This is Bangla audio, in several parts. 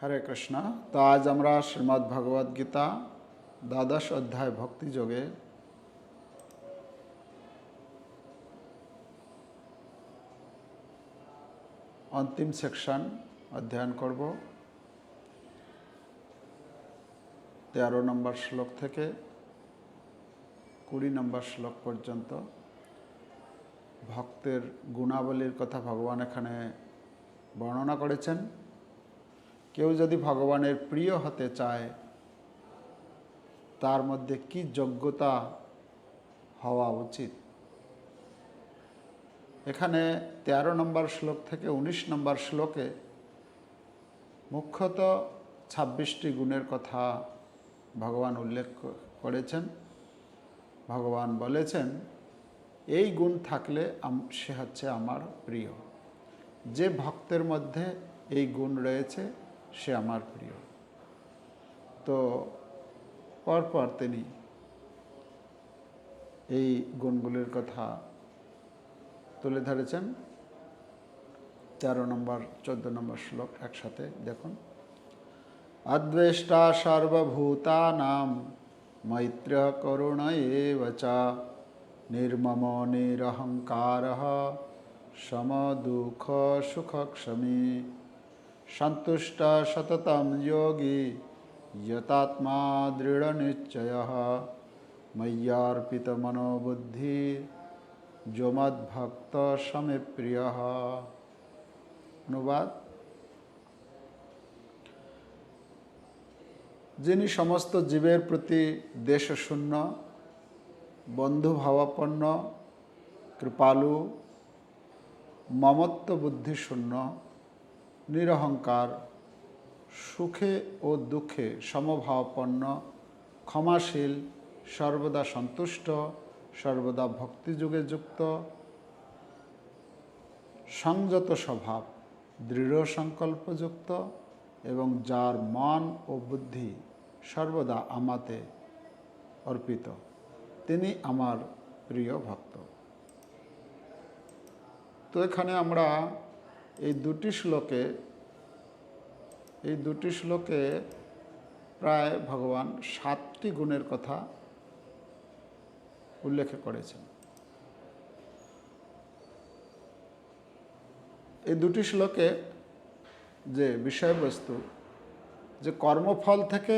হরে কৃষ্ণ। তো আজ আমরা শ্রীমদ্ ভগবদ গীতা দ্বাদশ অধ্যায় ভক্তিযোগে অন্তিম সেকশন অধ্যয়ন করব। তেরো নম্বর শ্লোক থেকে কুড়ি নম্বর শ্লোক পর্যন্ত ভক্তের গুণাবলীর কথা ভগবান এখানে বর্ণনা করেছেন। কেউ যদি ভগবানের প্রিয় হতে চায়, তার মধ্যে কি যোগ্যতা হওয়া উচিত? এখানে ১৩ নম্বর শ্লোক থেকে ১৯ নম্বর শ্লোকে মুখ্যত ছাব্বিশটি গুণের কথা ভগবান উল্লেখ করেছেন। ভগবান বলেছেন, এই গুণ থাকলে সে হচ্ছে আমার প্রিয়। যে ভক্তের মধ্যে এই গুণ রয়েছে সে আমার প্রিয়। তো পরপর তিনি এই গুণগুলির কথা তুলে ধরেছেন। তেরো নম্বর, চোদ্দ নম্বর শ্লোক একসাথে দেখুন। অদ্বেষ্টা সর্বভূতানাম মৈত্র করুণ এব চ, নির্মম নিরহংকার সমদুঃখ সুখক্ষমী। সন্তুষ্ট সততম যোগী যতাত্মা দৃঢ়নিশ্চয় ময়্যার্পিত মনোবুদ্ধি যমদ্ভক্ত সমে প্রিয় অনুবাদ। যিনি সমস্ত জীবের প্রতি দেশশূন্য, বন্ধুভাবাপন্ন, কৃপালু মমত্ব বুদ্ধিশূন্য নিরহংকার, সুখে ও দুঃখে সমভাবাপন্ন, ক্ষমাশীল, সর্বদা সন্তুষ্ট, সর্বদা ভক্তিযুগে যুক্ত, সংযত স্বভাব, দৃঢ় সংকল্পযুক্ত এবং যার মন ও বুদ্ধি সর্বদা আমাতে অর্পিত। তিনি আমার প্রিয় ভক্ত। তো এখানে আমরা এই দুটি শ্লোকে, এই দুটি শ্লোকে প্রায় ভগবান সাতটি গুণের কথা উল্লেখ করেছেন। এই দুটি শ্লোকে যে বিষয়বস্তু, যে কর্মফল থেকে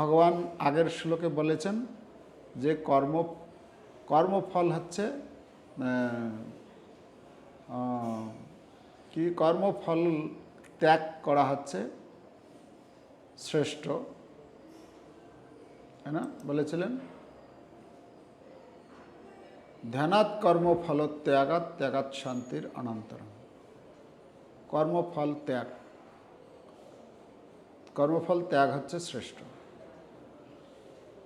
ভগবান আগের শ্লোকে বলেছেন, যে কর্ম, কর্মফল হচ্ছে কি কর্মফল ত্যাগ করা হচ্ছে? শ্রেষ্ঠ। তাই না? বলেছিলেন? ধ্যানাৎ কর্মফল ত্যাগাত ত্যাগাত শান্তির অনন্তরম কর্মফল ত্যাগ। কর্মফল ত্যাগ হচ্ছে শ্রেষ্ঠ।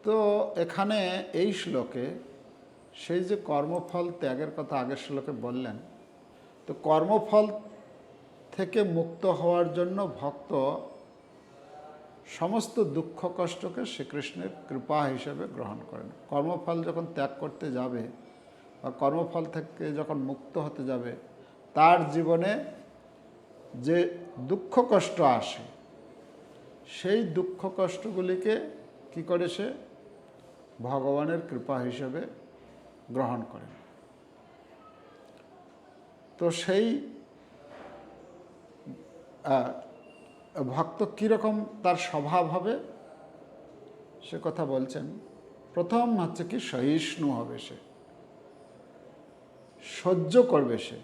তো এখানে এই শ্লোকে সেই যে কর্মফল ত্যাগের কথা আগের শ্লোকে বললেন, তো কর্মফল থেকে মুক্ত হওয়ার জন্য ভক্ত সমস্ত দুঃখ কষ্টকে শ্রীকৃষ্ণের কৃপা হিসেবে গ্রহণ করেন। কর্মফল যখন ত্যাগ করতে যাবে বা কর্মফল থেকে যখন মুক্ত হতে যাবে, তার জীবনে যে দুঃখ কষ্ট আসে, সেই দুঃখ কষ্টগুলিকে কি করে সে ভগবানের কৃপা হিসেবে গ্রহণ করেন। তো সেই ভক্ত কীরকম তার স্বভাব হবে? সে কথা বলছেন। প্রথম হচ্ছে কি, সহিষ্ণু হবে সে। সহ্য করবে সে।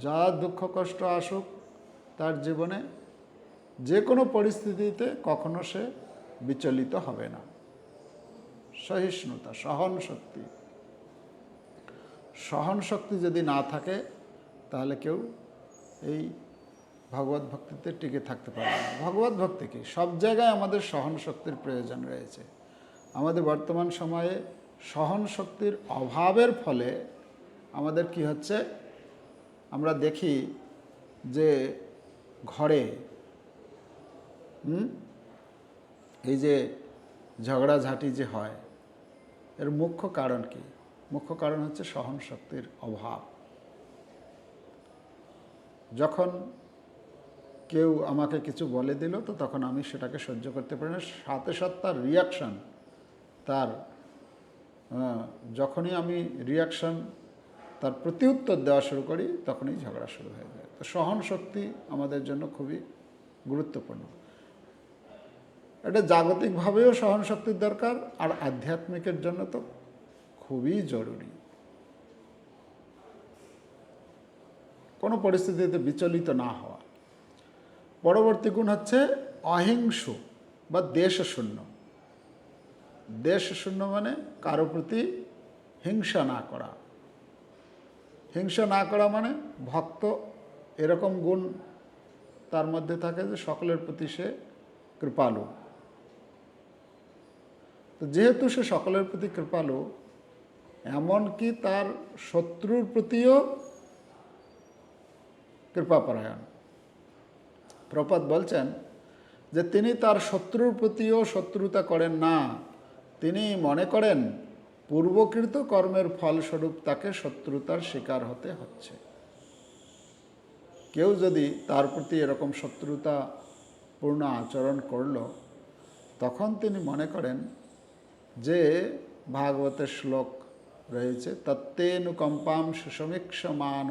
যা দুঃখ কষ্ট আসুক তার জীবনে, যে কোনো পরিস্থিতিতে কখনো সে বিচলিত হবে না। সহিষ্ণুতা, সহন শক্তি। সহন শক্তি যদি না থাকে, তাহলে কেউ এই ভগবত ভক্তিতে টিকে থাকতে পারে না। ভগবত ভক্তি কি? সব জায়গায় আমাদের সহন শক্তির প্রয়োজন রয়েছে। আমাদের বর্তমান সময়ে সহন শক্তির অভাবের ফলে আমাদের কি হচ্ছে? আমরা দেখি যে ঘরে এই যে ঝগড়াঝাঁটি যে হয়, এর মুখ্য কারণ কি? মুখ্য কারণ হচ্ছে সহন শক্তির অভাব। যখন কেউ আমাকে কিছু বলে দিল, তো তখন আমি সেটাকে সহ্য করতে পারি না। সাথে সাথে তার রিয়াকশান তার যখনই আমি রিয়াকশান তার প্রতিউত্তর দেওয়া শুরু করি, তখনই ঝগড়া শুরু হয়ে যায়। তো সহন শক্তি আমাদের জন্য খুবই গুরুত্বপূর্ণ। এটা জাগতিকভাবেও সহন শক্তির দরকার, আর আধ্যাত্মিকের জন্য তো খুবই জরুরি। কোনো পরিস্থিতিতে বিচলিত না হওয়া। পরবর্তী গুণ হচ্ছে অহিংস বা দেশশূন্য। দেশশূন্য মানে কারও প্রতি হিংসা না করা। হিংসা না করা মানে ভক্ত এরকম গুণ তার মধ্যে থাকে যে সকলের প্রতি সে কৃপালু। তো যেহেতু সে সকলের প্রতি কৃপালু, এমনকি তার শত্রুর প্রতিও কৃপাপরায়ণ। প্রপাত বলছেন যে তিনি তার শত্রুর প্রতিও শত্রুতা করেন না। তিনি মনে করেন, পূর্বকৃত কর্মের ফলস্বরূপ তাকে শত্রুতার শিকার হতে হচ্ছে। কেউ যদি তার প্রতি এরকম শত্রুতা পূর্ণ আচরণ করল, তখন তিনি মনে করেন যে ভাগবতের শ্লোক রয়েছে তত্তেনুকম্পাম সুসমীক্ষমান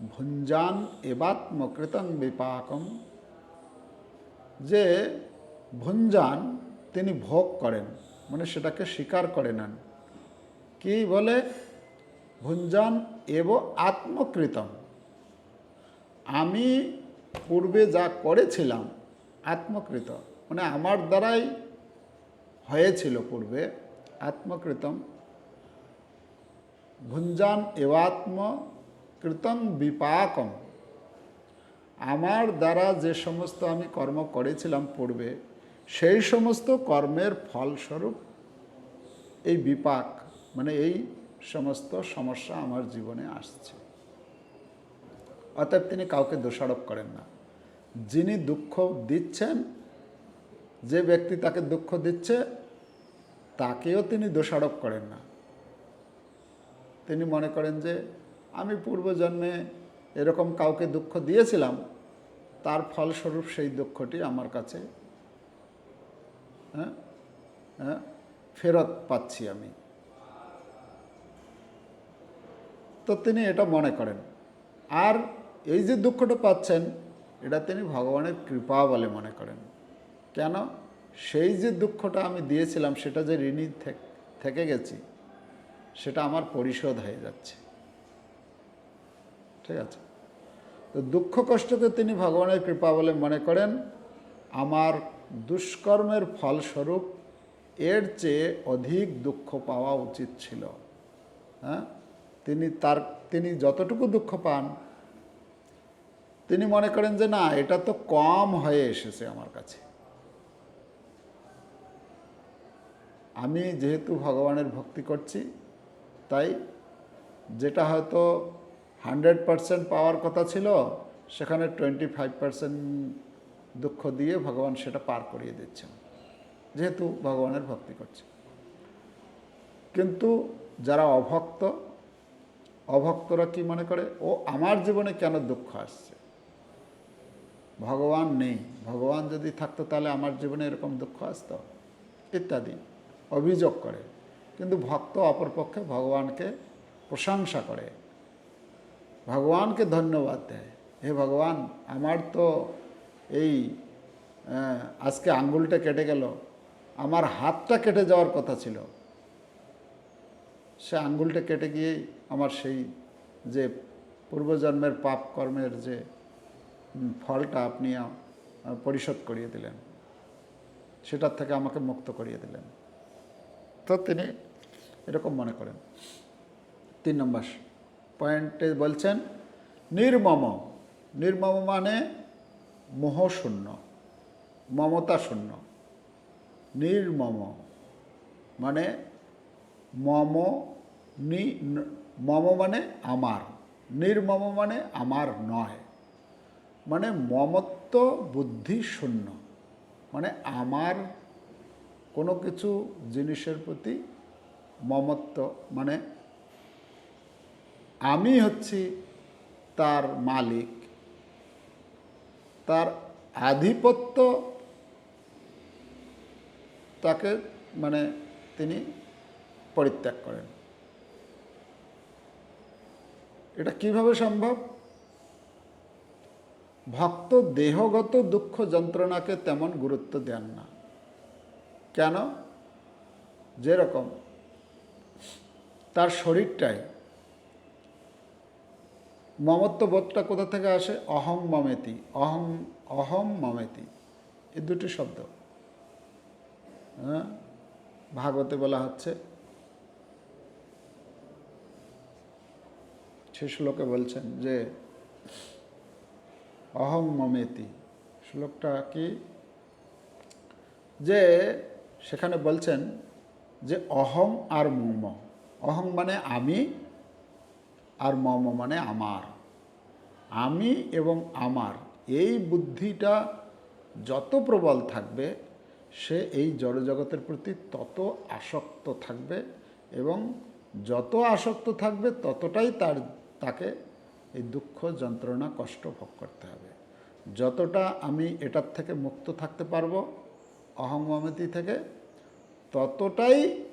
ভুঞ্জান এবাত্মকৃতং বিপাকম। যে ভুঞ্জান তিনি ভোগ করেন মানে সেটাকে স্বীকার করে নেন। কি বলে? ভুঞ্জান এব আত্মকৃতম। আমি পূর্বে যা করেছিলাম আত্মকৃত মানে আমার দ্বারাই হয়েছিল পূর্বে আত্মকৃতম। ভুঞ্জান এবাত্ম কৃতং বিপাকম। আমার দ্বারা যে সমস্ত আমি কর্ম করেছিলাম পূর্বে, সেই সমস্ত কর্মের ফলস্বরূপ এই বিপাক মানে এই সমস্ত সমস্যা আমার জীবনে আসছে। অতএব তিনি কাউকে দোষারোপ করেন না। যিনি দুঃখ দিচ্ছেন, যে ব্যক্তি তাকে দুঃখ দিচ্ছে, তাকেও তিনি দোষারোপ করেন না। তিনি মনে করেন যে আমি পূর্বজন্মে এরকম কাউকে দুঃখ দিয়েছিলাম, তার ফলস্বরূপ সেই দুঃখটি আমার কাছে হ্যাঁ হ্যাঁ ফেরত পাচ্ছি আমি। তো তিনি এটা মনে করেন। আর এই যে দুঃখটা পাচ্ছেন, এটা তিনি ভগবানের কৃপা বলে মনে করেন। কেন? সেই যে দুঃখটা আমি দিয়েছিলাম, সেটা যে ঋণী থেক- থেকে গেছি, সেটা আমার পরিশোধ হয়ে যাচ্ছে। ঠিক আছে? তো দুঃখ কষ্টকে তিনি ভগবানের কৃপা বলে মনে করেন। আমার দুষ্কর্মের ফলস্বরূপ এর চেয়ে অধিক দুঃখ পাওয়া উচিত ছিল। হ্যাঁ? তিনি তার, তিনি যতটুকু দুঃখ পান, তিনি মনে করেন যে না, এটা তো কম হয়ে এসেছে আমার কাছে। আমি যেহেতু ভগবানের ভক্তি করছি, তাই যেটা হয়তো হান্ড্রেড পারসেন্ট পাওয়ার কথা ছিল, সেখানে টোয়েন্টি ফাইভ পারসেন্ট দুঃখ দিয়ে ভগবান সেটা পার করিয়ে দিচ্ছেন, যেহেতু ভগবানের ভক্তি করছে। কিন্তু যারা অভক্ত, অভক্তরা কি মনে করে? ও আমার জীবনে কেন দুঃখ আসছে? ভগবান নেই। ভগবান যদি থাকতো তাহলে আমার জীবনে এরকম দুঃখ আসতো? ইত্যাদি অভিযোগ করে। কিন্তু ভক্ত অপরপক্ষে ভগবানকে প্রশংসা করে। ভগবানকে ধন্যবাদ দেয়। হে ভগবান, আমার তো এই আজকে আঙ্গুলটা কেটে গেল। আমার হাতটা কেটে যাওয়ার কথা ছিল। সে আঙ্গুলটা কেটে গিয়েই আমার সেই যে পূর্বজন্মের পাপ কর্মের যে ফলটা আপনি পরিশোধ করিয়ে দিলেন। সেটার থেকে আমাকে মুক্ত করিয়ে দিলেন। তো তিনি এরকম মনে করেন। তিন নম্বর পয়েন্টে বলছেন, নির্মম। নির্মম মানে মোহশূন্য, মমতা শূন্য। নির্মম মানে মম নি, মম মানে আমার। নির্মম মানে আমার নয়। মানে মমত্ব বুদ্ধি শূন্য। মানে আমার কোনো কিছু জিনিসের প্রতি মমত্ব মানে আমি হচ্ছি তার মালিক। তার আধিপত্য তাকে মানে তিনি পরিত্যাগ করেন। এটা কীভাবে সম্ভব? ভক্ত দেহগত দুঃখ যন্ত্রণাকে তেমন গুরুত্ব দেন না। কেন? যেরকম তার শরীরটাই মমত্ব বোধটা কোথা থেকে আসে? অহং মমেতি। অহং, অহম মমেতি। এই দুটি শব্দ। হ্যাঁ? ভাগবতে বলা হচ্ছে। সে শ্লোকে বলছেন যে, অহং মমেতি। শ্লোকটা কি? যে সেখানে বলছেন যে, অহং আর মম। অহং মানে আমি আর মম মানে আমার। আমি এবং আমার, এই বুদ্ধিটা যত প্রবল থাকবে, সে এই জড়জগতের প্রতি তত আসক্ত থাকবে এবং যত আসক্ত থাকবে, ততটাই তার, তাকে এই দুঃখ, যন্ত্রণা, কষ্ট ভোগ করতে হবে। যতটা আমি এটার থেকে মুক্ত থাকতে পারব অহংমমতি থেকে, ততটাই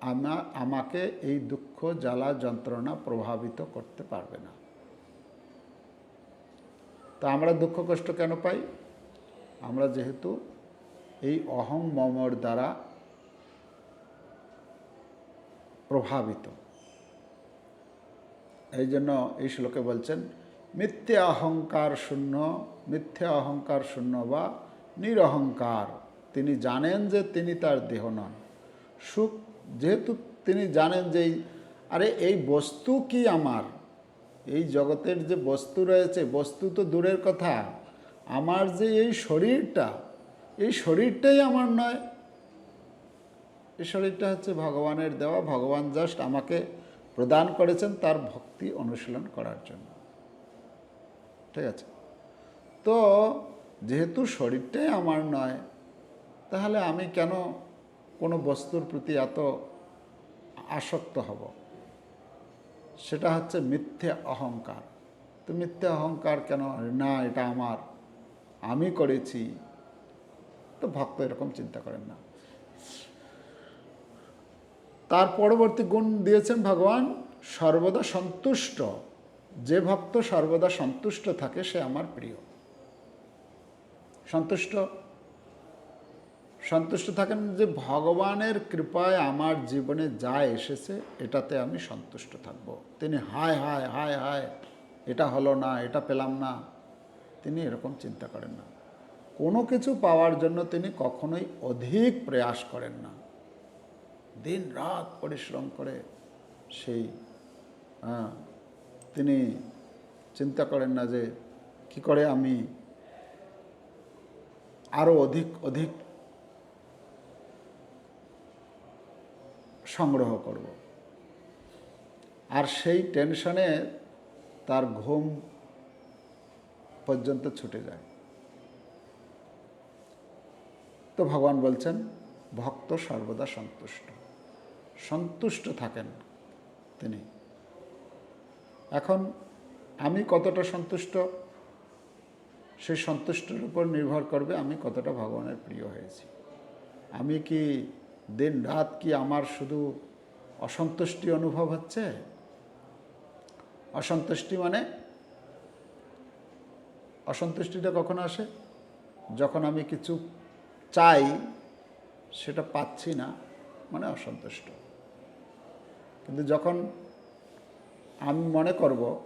আমা, আমাকে এই দুঃখ, জ্বালা, যন্ত্রণা প্রভাবিত করতে পারবে না। তো আমরা দুঃখ, কষ্ট কেন পাই? আমরা যেহেতু এই অহং, মমর দ্বারা প্রভাবিত। এই জন্য এই শ্লোকে বলছেন, মিথ্যে অহংকার শূন্য, মিথ্যে অহংকার শূন্য বা নিরহংকার। তিনি জানেন যে তিনি তার দেহ নন। সুখ যেহেতু তিনি জানেন যে আরে এই বস্তু কি আমার? এই জগতের যে বস্তু রয়েছে, বস্তু তো দূরের কথা। আমার যে এই শরীরটা, এই শরীরটাই আমার নয়। এই শরীরটা হচ্ছে ভগবানের দেওয়া। ভগবান জাস্ট আমাকে প্রদান করেছেন তার ভক্তি অনুশীলন করার জন্য। ঠিক আছে? তো যেহেতু শরীরটাই আমার নয়, তাহলে আমি কেন কোনো বস্তুর প্রতি এত আসক্ত হব। সেটা হচ্ছে মিথ্যে অহংকার। তো মিথ্যে অহংকার কেন? না, এটা আমার। আমি করেছি। তো ভক্ত এরকম চিন্তা করেন না। তার পরবর্তী গুণ দিয়েছেন ভগবান, সর্বদা সন্তুষ্ট। যে ভক্ত সর্বদা সন্তুষ্ট থাকে, সে আমার প্রিয়। সন্তুষ্ট? সন্তুষ্ট থাকেন যে ভগবানের কৃপায় আমার জীবনে যা এসেছে এটাতে আমি সন্তুষ্ট থাকব। তিনি হায় হায় হায় হায় এটা হলো না এটা পেলাম না। তিনি এরকম চিন্তা করেন না। কোনো কিছু পাওয়ার জন্য তিনি কখনোই অধিক প্রয়াস করেন না। দিন রাত পরিশ্রম করে সেই হ্যাঁ, তিনি চিন্তা করেন না যে কি করে আমি আরও অধিক অধিক সংগ্রহ করব। আর সেই টেনশনে তার ঘুম পর্যন্ত ছুটে যায়। তো ভগবান বলছেন, ভক্ত সর্বদা সন্তুষ্ট। সন্তুষ্ট থাকেন তিনি। এখন আমি কতটা সন্তুষ্ট? সেই সন্তুষ্টের উপর নির্ভর করবে আমি কতটা ভগবানের প্রিয় হয়েছি। আমি কি দিন রাত কি আমার শুধু অসন্তুষ্টি অনুভব হচ্ছে? অসন্তুষ্টি মানে? অসন্তুষ্টিটা কখন আসে? যখন আমি কিছু চাই, সেটা পাচ্ছি না মানে অসন্তুষ্ট। কিন্তু যখন আমি মনে করব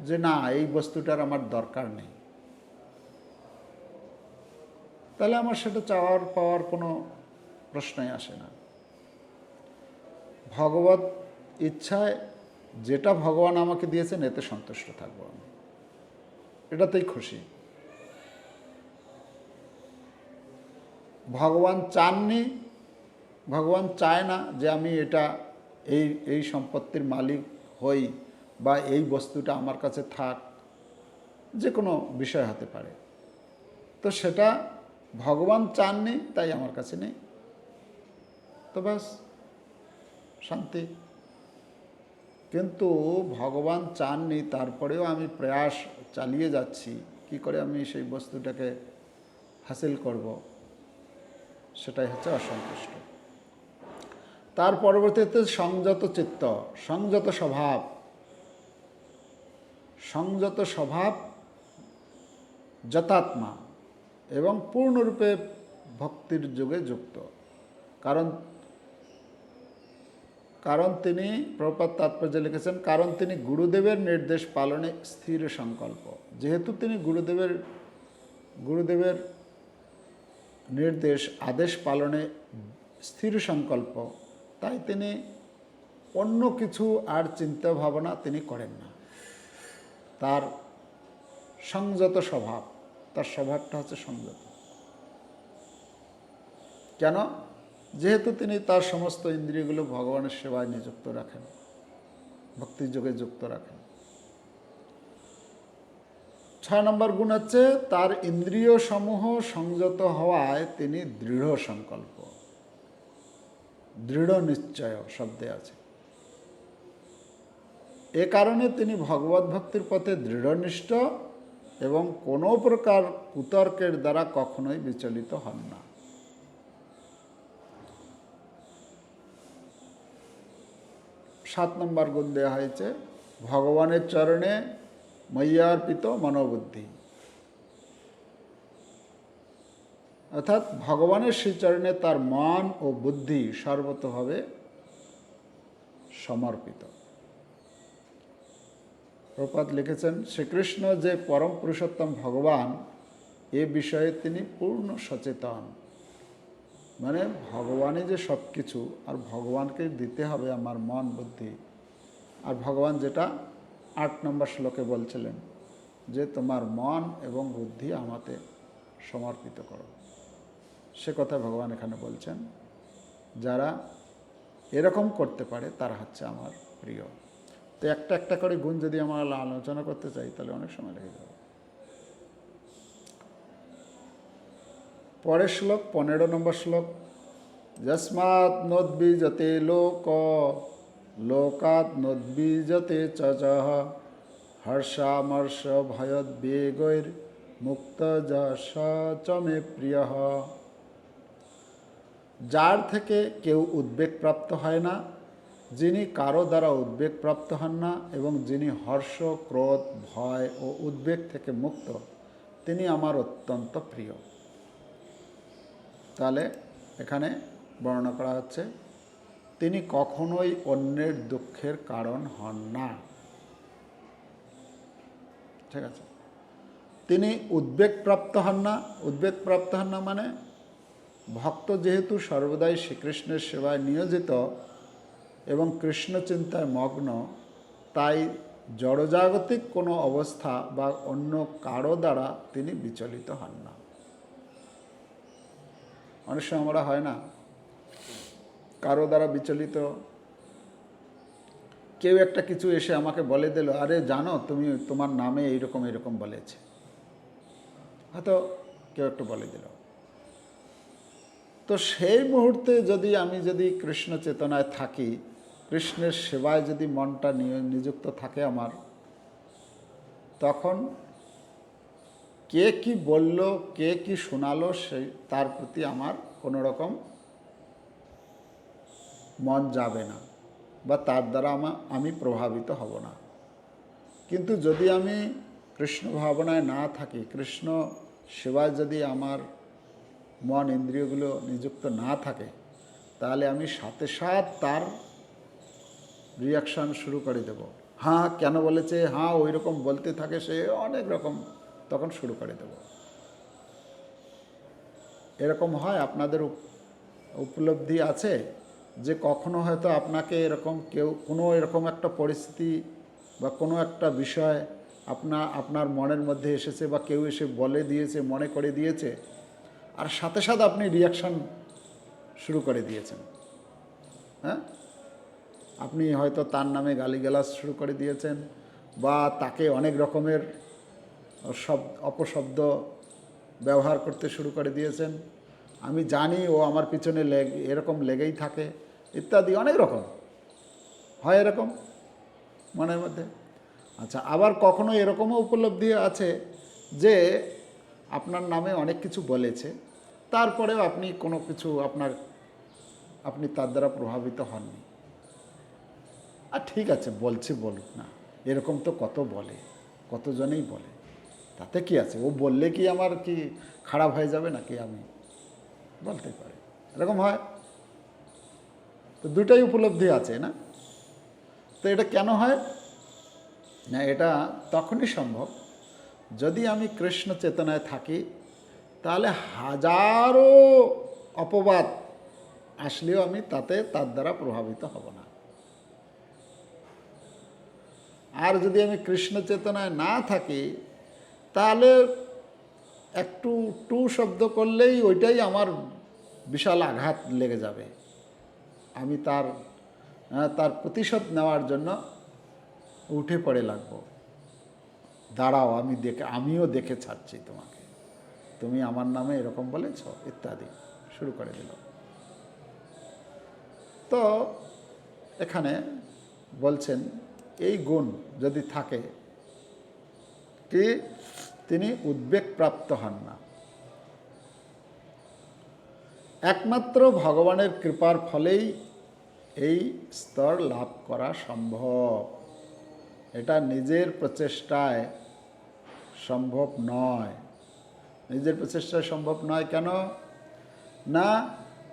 যে না, এই বস্তুটার আমার দরকার নেই, তাহলে আমার সেটা চাওয়ার পাওয়ার কোনো প্রশ্নই আসে না। ভগবত ইচ্ছায় যেটা ভগবান আমাকে দিয়েছেন, এতে সন্তুষ্ট থাকব আমি। এটাতেই খুশি। ভগবান চাননি, ভগবান চায় না যে আমি এটা, এই এই সম্পত্তির মালিক হই বা এই বস্তুটা আমার কাছে থাক, যে কোনো বিষয় হতে পারে। তো সেটা ভগবান চাননি, তাই আমার কাছে নেই। তো ব্যাস, শান্তি। কিন্তু ভগবান চাননি, তারপরেও আমি প্রয়াস চালিয়ে যাচ্ছি। কি করে আমি সেই বস্তুটাকে হাসিল করব? সেটাই হচ্ছে অসন্তুষ্ট। তার পরবর্তীতে সংযত চিত্ত, সংযত স্বভাব। সংযত স্বভাব যথাত্মা এবং পূর্ণরূপে ভক্তির যুগে যুক্ত। কারণ কারণ তিনি প্রপাত তাৎপর্য লিখেছেন, কারণ তিনি গুরুদেবের নির্দেশ পালনে স্থির সংকল্প। যেহেতু তিনি গুরুদেবের গুরুদেবের নির্দেশ, আদেশ পালনে স্থির সংকল্প, তাই তিনি অন্য কিছু আর চিন্তা ভাবনা তিনি করেন না। তার সংযত স্বভাব, তার স্বভাবটা হচ্ছে সংযত। কেন? যেহেতু তিনি তার সমস্ত ইন্দ্রিয়গুলো ভগবানের সেবায় নিযুক্ত রাখেন, ভক্তির যোগে যুক্ত রাখেন। ছয় নম্বর গুণ হচ্ছে তার ইন্দ্রিয় সমূহ সংযত হওয়ায় তিনি দৃঢ় সংকল্প। দৃঢ় নিশ্চয় শব্দে আছে। এ কারণে তিনি ভগবত ভক্তির পথে দৃঢ়নিষ্ঠ এবং কোনো প্রকার কুতর্কের দ্বারা কখনোই বিচলিত হন না। সাত নম্বর গুণ দেওয়া হয়েছে, ভগবানের চরণে মయ్যার্পিত মনোবুদ্ধি। অর্থাৎ ভগবানের শ্রীচরণে তার মন ও বুদ্ধি সর্বতভাবে সমর্পিত। প্রপাত লিখেছেন, শ্রীকৃষ্ণ যে পরম পুরুষোত্তম ভগবান, এ বিষয়ে তিনি পূর্ণ সচেতন। মানে ভগবানই যে সব কিছু আর ভগবানকে দিতে হবে আমার মন বুদ্ধি। আর ভগবান যেটা আট নম্বর শ্লোকে বলছিলেন যে তোমার মন এবং বুদ্ধি আমাতে সমর্পিত করো। সে কথা ভগবান এখানে বলছেন। যারা এরকম করতে পারে তারা হচ্ছে আমার প্রিয়। তো একটা একটা করে গুণ যদি আমরা আলোচনা করতে চাই তাহলে অনেক সময় লেগে যাবে। পরের শ্লোক, পনেরো নম্বর শ্লোক। যস্মাৎ নোদ্বীজতে লোক, লোকাৎ নোদ্বীজতে চ হর্ষামর্ষ ভয়োদ্বেগৈর মুক্ত যশ চ মে প্রিয়। যার থেকে কেউ উদ্বেগপ্রাপ্ত হয় না, যিনি কারও দ্বারা উদ্বেগপ্রাপ্ত হন না এবং যিনি হর্ষ, ক্রোধ, ভয় ও উদ্বেগ থেকে মুক্ত, তিনি আমার অত্যন্ত প্রিয়। তাহলে এখানে বর্ণনা করা হচ্ছে, তিনি কখনোই অন্যের দুঃখের কারণ হন না। ঠিক আছে? তিনি উদ্বেগপ্রাপ্ত হন না। উদ্বেগপ্রাপ্ত হন না মানে ভক্ত যেহেতু সর্বদাই শ্রীকৃষ্ণের সেবায় নিয়োজিত এবং কৃষ্ণ চিন্তায় মগ্ন, তাই জড়জাগতিক কোনো অবস্থা বা অন্য কারও দ্বারা তিনি বিচলিত হন না। অনেক সময় আমরা হয় না। কারও দ্বারা বিচলিত। কেউ একটা কিছু এসে আমাকে বলে দিল, আরে জানো, তুমি তোমার নামে এইরকম এরকম বলেছে। হয়তো কেউ একটু বলে দিল। তো সেই মুহূর্তে যদি আমি যদি কৃষ্ণ চেতনায় থাকি, কৃষ্ণের সেবায় যদি মনটা নিযুক্ত থাকে আমার, তখন কে কি বলল, কে কি শোনালো সেই তার প্রতি আমার কোনো রকম মন যাবে না বা তার দ্বারা আমার আমি প্রভাবিত হব না। কিন্তু যদি আমি কৃষ্ণ ভাবনায় না থাকি, কৃষ্ণ সেবায় যদি আমার মন ইন্দ্রিয়গুলো নিযুক্ত না থাকে, তাহলে আমি সাথে সাথ তার রিয়াকশান শুরু করে দেব। হ্যাঁ কেন বলেছে? হ্যাঁ ওই রকম বলতে থাকে সে, অনেক রকম তখন শুরু করে দেব। এরকম হয় আপনাদের উপলব্ধি আছে? যে কখনো হয়তো আপনাকে এরকম কেউ, কোনো এরকম একটা পরিস্থিতি বা কোনো একটা বিষয় আপনা, আপনার মনের মধ্যে এসেছে বা কেউ এসে বলে দিয়েছে, মনে করে দিয়েছে, আর সাথে সাথে আপনি রিয়াকশান শুরু করে দিয়েছেন। হ্যাঁ? আপনি হয়তো তার নামে গালিগালাজ শুরু করে দিয়েছেন বা তাকে অনেক রকমের শব অপশব্দ ব্যবহার করতে শুরু করে দিয়েছেন। আমি জানি ও আমার পিছনে লেগ, এরকম লেগেই থাকে, ইত্যাদি, অনেক রকম। হয় এরকম? মনের মধ্যে? আচ্ছা আবার কখনো এরকমও উপলব্ধি আছে যে আপনার নামে অনেক কিছু বলেছে, তারপরেও আপনি কোনো কিছু আপনার, আপনি তার দ্বারা প্রভাবিত হননি। আর ঠিক আছে, বলছে বলুক না। এরকম তো কত বলে, কতজনেই বলে। তাতে কি আছে? ও বললে কি আমার কি খারাপ হয়ে যাবে নাকি আমি? বলতে পারি। এরকম হয়। তো দুটাই উপলব্ধি আছে, না? তো এটা কেন হয়? না, এটা তখনই সম্ভব যদি আমি কৃষ্ণ চেতনায় থাকি, তাহলে হাজারো অপবাদ আসলেও আমি তাতে তার দ্বারা প্রভাবিত হব না। আর যদি আমি কৃষ্ণ চেতনায় না থাকি তাহলে একটু টু শব্দ করলেই ওইটাই আমার বিশাল আঘাত লেগে যাবে। আমি তার তার প্রতিশোধ নেওয়ার জন্য উঠে পড়ে লাগবো। দাঁড়াও, আমি দেখে, আমিও দেখে ছাড়ছি তোমাকে। তুমি আমার নামে এরকম বলেছ, ইত্যাদি। শুরু করে দিল। তো এখানে বলছেন, এই গুণ যদি থাকে কি? তিনি উদ্বেগ প্রাপ্ত হন না। একমাত্র ভগবানের কৃপার ফলেই এই স্তর লাভ করা সম্ভব। এটা নিজের প্রচেষ্টায় সম্ভব নয়। নিজের প্রচেষ্টায় সম্ভব নয় কেন? না,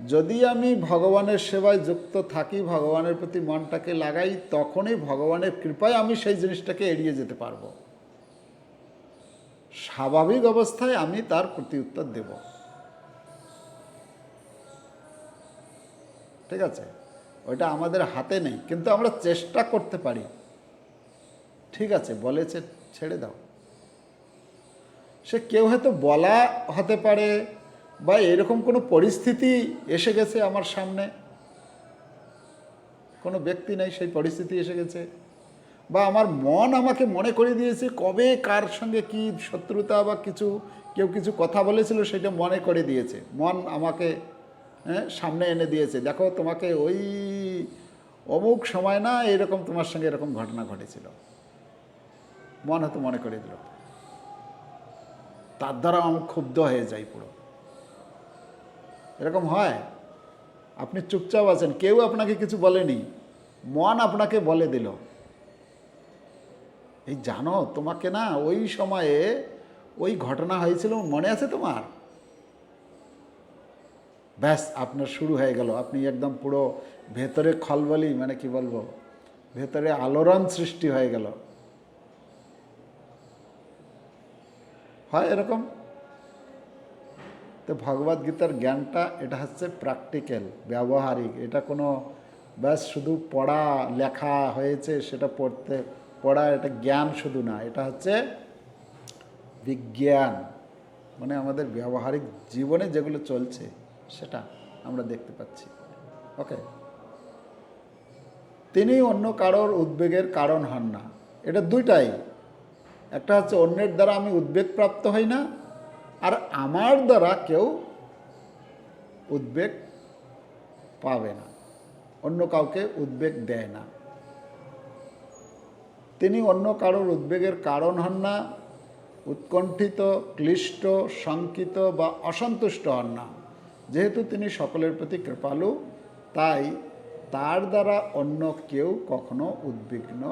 যদি আমি ভগবানের সেবায় যুক্ত থাকি, ভগবানের প্রতি মনটাকে লাগাই, তখনই ভগবানের কৃপায় আমি সেই জিনিসটাকে এড়িয়ে যেতে পারব। স্বাভাবিক অবস্থায় আমি তার প্রতি উত্তর দেব। ঠিক আছে? ওইটা আমাদের হাতে নেই, কিন্তু আমরা চেষ্টা করতে পারি। ঠিক আছে, বলেছে, ছেড়ে দাও। সে কেউ হয়তো বলা হতে পারে বা এরকম কোনো পরিস্থিতি এসে গেছে আমার সামনে। কোনো ব্যক্তি নেই, সেই পরিস্থিতি এসে গেছে। বা আমার মন আমাকে মনে করে দিয়েছে কবে কার সঙ্গে কি শত্রুতা বা কিছু কেউ কিছু কথা বলেছিল সেটা মনে করে দিয়েছে। মন আমাকে হ্যাঁ, সামনে এনে দিয়েছে। দেখো তোমাকে ওই অমুক সময় না এরকম তোমার সঙ্গে এরকম ঘটনা ঘটেছিল। মন হয়তো মনে করে দিল। তার দ্বারা আমি ক্ষুব্ধ হয়ে যাই পুরো। এরকম হয়? আপনি চুপচাপ আছেন কেউ আপনাকে কিছু বলেনি। মন আপনাকে বলে দিল। এই জানো, তোমাকে না ওই সময়ে ওই ঘটনা হয়েছিল, মনে আছে তোমার? ব্যাস, আপনার শুরু হয়ে গেল। আপনি একদম পুরো ভেতরে খলবলি মানে কি বলব, ভেতরে আলোড়ন সৃষ্টি হয়ে গেল। হয় এরকম? তো ভগবদ গীতার জ্ঞানটা, এটা হচ্ছে প্র্যাকটিক্যাল ব্যবহারিক। এটা কোনো, ব্যাস, শুধু পড়া, লেখা হয়েছে, সেটা পড়তে পড়া এটা জ্ঞান শুধু না, এটা হচ্ছে বিজ্ঞান। মানে আমাদের ব্যবহারিক জীবনে যেগুলো চলছে, সেটা আমরা দেখতে পাচ্ছি। ওকে? তিনি অন্য কারোর উদ্বেগের কারণ হন না। এটা দুইটাই। একটা হচ্ছে, অন্যের দ্বারা আমি উদ্বেগ প্রাপ্ত হই না, আর আমার দ্বারা কেউ উদ্বেগ পাবে না। অন্য কাউকে উদ্বেগ দেয় না। তিনি অন্য কারোর উদ্বেগের কারণ হন না, উৎকণ্ঠিত, ক্লিষ্ট, শঙ্কিত বা অসন্তুষ্ট হন না। যেহেতু তিনি সকলের প্রতি কৃপালু, তাই তার দ্বারা অন্য কেউ কখনো উদ্বিগ্ন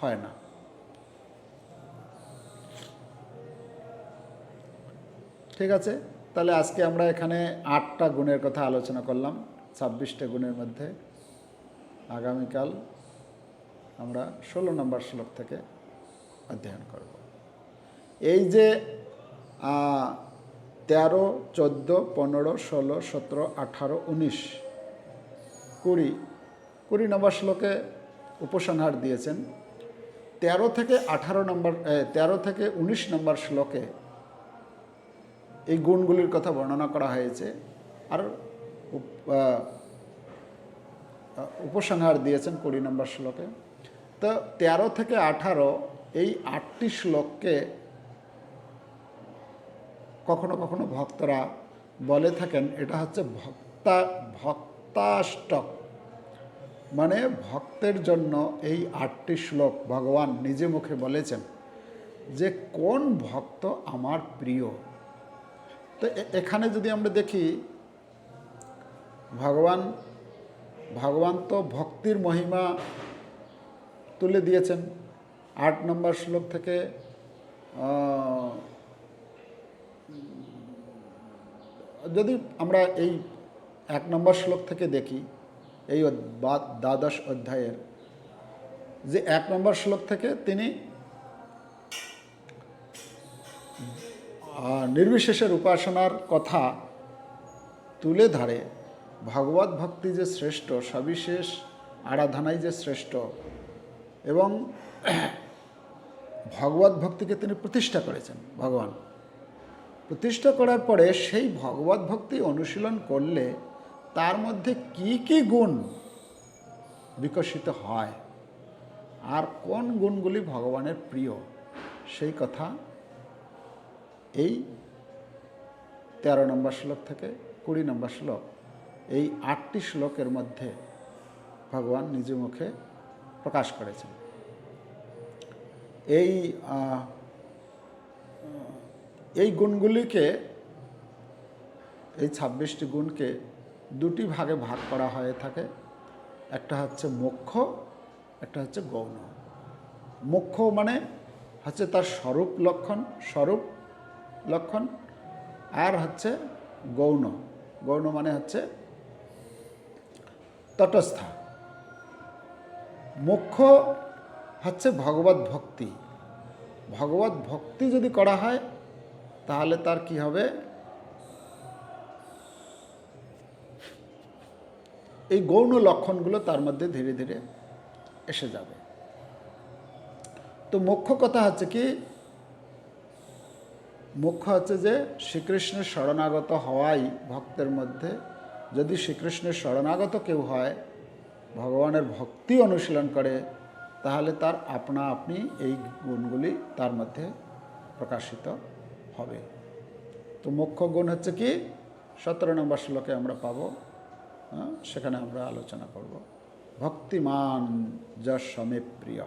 হয় না। ঠিক আছে, তাহলে আজকে আমরা এখানে আটটা গুণের কথা আলোচনা করলাম, ছাব্বিশটা গুণের মধ্যে। আগামীকাল আমরা ষোলো নম্বর শ্লোক থেকে অধ্যয়ন করব। এই যে তেরো, চোদ্দ, পনেরো, ষোলো, সতেরো, আঠারো, উনিশ, কুড়ি কুড়ি নম্বর শ্লোকে উপসংহার দিয়েছেন। তেরো থেকে আঠারো নম্বর তেরো থেকে উনিশ নম্বর শ্লোকে এই গুণগুলির কথা বর্ণনা করা হয়েছে। আর উপসংহার দিয়েছেন কুড়ি নম্বর শ্লোকে। তো তেরো থেকে আঠারো এই আটটি শ্লোককে কখনো কখনো ভক্তরা বলে থাকেন, এটা হচ্ছে ভক্তা, ভক্তাষ্টক। মানে ভক্তের জন্য এই আটটি শ্লোক ভগবান নিজে মুখে বলেছেন যে, কোন ভক্ত আমার প্রিয়? তো এখানে যদি আমরা দেখি, ভগবান ভগবান তো ভক্তির মহিমা তুলে দিয়েছেন। আট নম্বর শ্লোক থেকে যদি আমরা এই এক নম্বর শ্লোক থেকে দেখি, এই দ্বাদশ অধ্যায়ের, যে এক নম্বর শ্লোক থেকে তিনি নির্বিশেষের উপাসনার কথা তুলে ধরে, ভগবত ভক্তি যে শ্রেষ্ঠ, সবিশেষ আরাধনাই যে শ্রেষ্ঠ এবং ভগবত ভক্তিকে তিনি প্রতিষ্ঠা করেছেন, ভগবান। প্রতিষ্ঠা করার পরে সেই ভগবত ভক্তি অনুশীলন করলে তার মধ্যে কি কি গুণ বিকশিত হয়? আর কোন গুণগুলি ভগবানের প্রিয়? সেই কথা এই তেরো নম্বর শ্লোক থেকে কুড়ি নম্বর শ্লোক, এই আটটি শ্লোকের মধ্যে ভগবান নিজ মুখে প্রকাশ করেছেন। এই এই গুণগুলিকে, এই ছাব্বিশটি গুণকে দুটি ভাগে ভাগ করা হয়ে থাকে। একটা হচ্ছে মুখ্য একটা হচ্ছে গৌণ। মুখ্য মানে হচ্ছে তার স্বরূপ লক্ষণ স্বরূপ লক্ষণ, আর হচ্ছে গৌণ। গৌণ মানে হচ্ছে তটস্থা। মুখ্য হচ্ছে ভগবত ভক্তি। ভগবত ভক্তি যদি করা হয়, তাহলে তার কি হবে? এই গৌণ লক্ষণগুলো তার মধ্যে ধীরে ধীরে এসে যাবে। তো মুখ্য কথা হচ্ছে কি? মুখ্য হচ্ছে যে শ্রীকৃষ্ণের শরণাগত হওয়াই ভক্তের মধ্যে। যদি শ্রীকৃষ্ণের শরণাগত কেউ হয় ভগবানের ভক্তি অনুশীলন করে তাহলে তার আপনা আপনি এই গুণগুলি তার মধ্যে প্রকাশিত হবে। তো মুখ্য গুণ হচ্ছে কি? সতেরো নম্বর শ্লোকে আমরা পাবো হ্যাঁ, সেখানে আমরা আলোচনা করব। ভক্তিমান যা সমে প্রিয়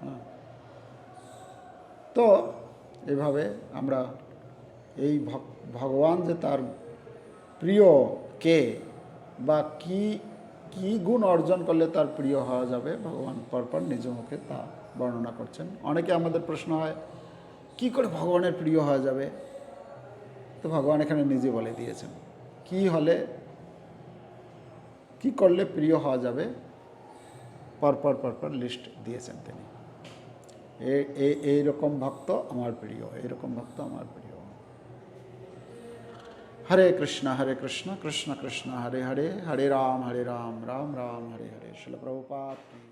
হ্যাঁ। তো এভাবে আমরা এই ভগবান যে তার প্রিয় কে বা কি কি গুণ অর্জন করলে তার প্রিয় হওয়া যাবে? ভগবান পরপর নিজ মুখে তা বর্ণনা করছেন। অনেকে আমাদের প্রশ্ন হয়, কি করে ভগবানের প্রিয় হওয়া যাবে? তো ভগবান এখানে নিজে বলে দিয়েছেন, কি হলে, কি করলে প্রিয় হওয়া যাবে? পরপর পরপর লিস্ট দিয়েছেন তিনি। এ- এ- এইরকম ভক্ত আমার প্রিয়, এইরকম ভক্ত আমার প্রিয় হরে কৃষ্ণ হরে কৃষ্ণ কৃষ্ণ কৃষ্ণ হরে হরে হরে রাম হরে রাম রাম রাম হরে হরে শিল প্রভুপাত কি